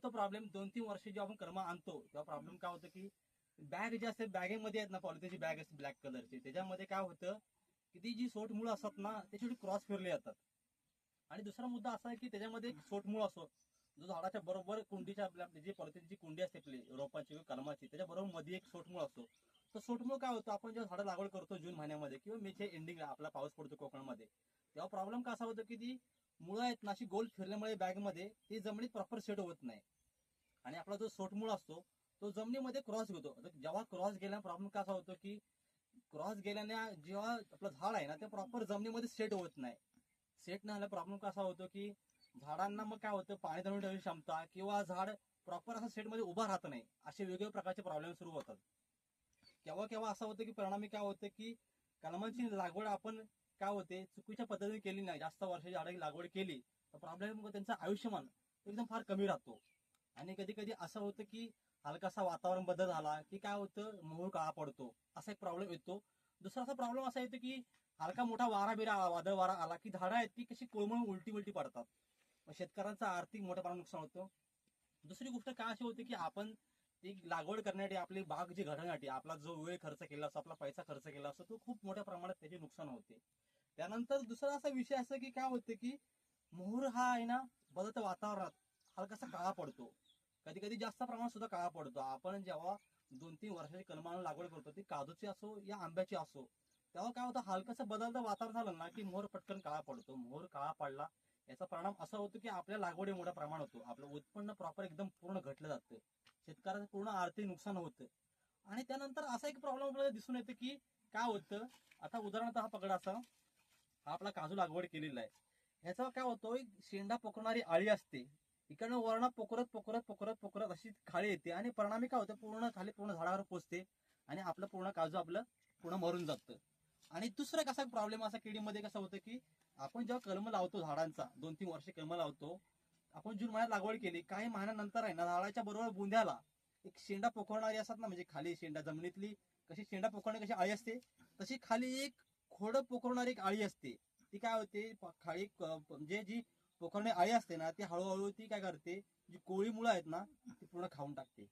होतो प्रॉब्लेम दोन तीन वर्ष जेव्हा आपण कर्म आणतो तेव्हा प्रॉब्लेम काय होतं की बॅग जे असते बॅगेमध्ये आहेत ना पॉलिथिनची बॅग असते ब्लॅक कलरची त्याच्यामध्ये काय होतं की ती जी सोट मुळं असतात ना ते शेवटी क्रॉस फिरले जातात. आणि दुसरा मुद्दा असा आहे की त्याच्यामध्ये एक सोटमूळ असो जो झाडाच्या बरोबर कुंडीच्या आपल्या जी पॉलिथिनची कुंडी असते आपली रोपाची किंवा कलमाची त्याच्या बरोबर मध्ये एक सोटमूळ असतो तर सोटमूळ काय होतं आपण जेव्हा झाडं लागवड करतो जून महिन्यामध्ये किंवा मेच्या एंडिंगला आपला पाऊस पडतो कोकणामध्ये तेव्हा प्रॉब्लेम कसा होतो की ती मुळं आहेत ना अशी गोल फिरल्यामुळे बॅगमध्ये ती जमिनीत प्रॉपर सेट होत नाही. आणि आपला जो सोटमूळ असतो तो जमिनीमध्ये क्रॉस घेतो. जेव्हा क्रॉस गेल्याने प्रॉब्लेम कसा होतो की क्रॉस गेल्याने जेव्हा आपलं झाड आहे ना ते प्रॉपर जमिनीमध्ये सेट होत नाही. सेट नाही प्रॉब्लेम कसा होतो की झाडांना मग काय होतं पाणी धरून ठेवण्याची क्षमता किंवा झाड प्रॉपर असं सेटमध्ये उभा राहत नाही असे वेगवेगळ्या प्रकारचे प्रॉब्लेम सुरू होतात. केव्हा केव्हा असं होतं की परिणामी काय होतं की कलमांची लागवड आपण काय होते? चुकीच्या पद्धतीने केली नाही. जास्त वर्षाची झाडाची लागवड केली तर प्रॉब्लेम त्यांचा आयुष्यमान एकदम फार कमी राहतो. आणि कधी कधी असं होतं की हलकासा वातावरण बदल झाला की काय होतं? मोहर काळा पडतो. असा एक प्रॉब्लेम येतो. दुसरा असा प्रॉब्लेम असा येतो की हलका मोठा वारा बिरा आला वादळ वारा आला की झाडं आहेत ती कशी कोळमळून उलटी उलटी पडतात. मग शेतकऱ्यांचं आर्थिक मोठ्या प्रमाणात नुकसान होतं. दुसरी गोष्ट काय अशी होती की आपण ती लागवड करण्यासाठी आपली बाग जी घडण्यासाठी आपला जो वेळ खर्च केला असतो आपला पैसा खर्च केला असतो तो खूप मोठ्या प्रमाणात त्याचे नुकसान होते. त्यानंतर दुसरा असा विषय असा की काय होतं की मोहर हा आहे ना बदलत वातावरणात हलकासा काळा पडतो. कधी कधी जास्त प्रमाणात सुद्धा काळा पडतो. आपण जेव्हा दोन तीन वर्षाची कलमानं लागवड करतो ती काजूची असो या आंब्याची असो तेव्हा काय होतं हलकसं बदलतं वातावरण झालं ना की मोहर पटकन काळा पडतो. मोहर काळा पडला याचा परिणाम असा होतो की आपल्या लागवडी मोठा प्रमाण होतो. आपलं उत्पन्न प्रॉपर एकदम पूर्ण घटलं जातं. शेतकऱ्याचं पूर्ण आर्थिक नुकसान होतं. आणि त्यानंतर असा एक प्रॉब्लेम आपल्याला दिसून येतो की काय होतं? आता उदाहरणार्थ हा पकडा असा. हा आपला काजू लागवड केलेला आहे. ह्याचा काय होतो एक शेंडा पोकरणारी आळी असते. इकडनं वर्ण पोकरत पोकरत पोकरत पोकरत अशी खाली येते आणि परिणामी काय होतं पूर्ण खाली पूर्ण झाडावर पोचते आणि आपलं पूर्ण काजू आपलं पूर्ण मरून जातं. आणि दुसरा कसा प्रॉब्लेम असा केळीमध्ये कसं होतं की आपण जेव्हा कलम लावतो झाडांचा दोन तीन वर्ष कलम लावतो आपण जून महिन्यात लागवड केली काही महिन्यानंतर आहे ना झाडाच्या बरोबर बुंद्याला एक शेंडा पोखरणारी असतात ना म्हणजे खाली शेंडा जमिनीतली कशी शेंडा पोखरणारी कशी आळी असते तशी खाली एक खोडं पोखरणारी एक आळी असते. ती काय होते? खाळी म्हणजे जी पोखरणी आळी असते ना ती हळूहळू ती काय करते? जी कोळी मुळं आहेत ना ती पूर्ण खाऊन टाकते.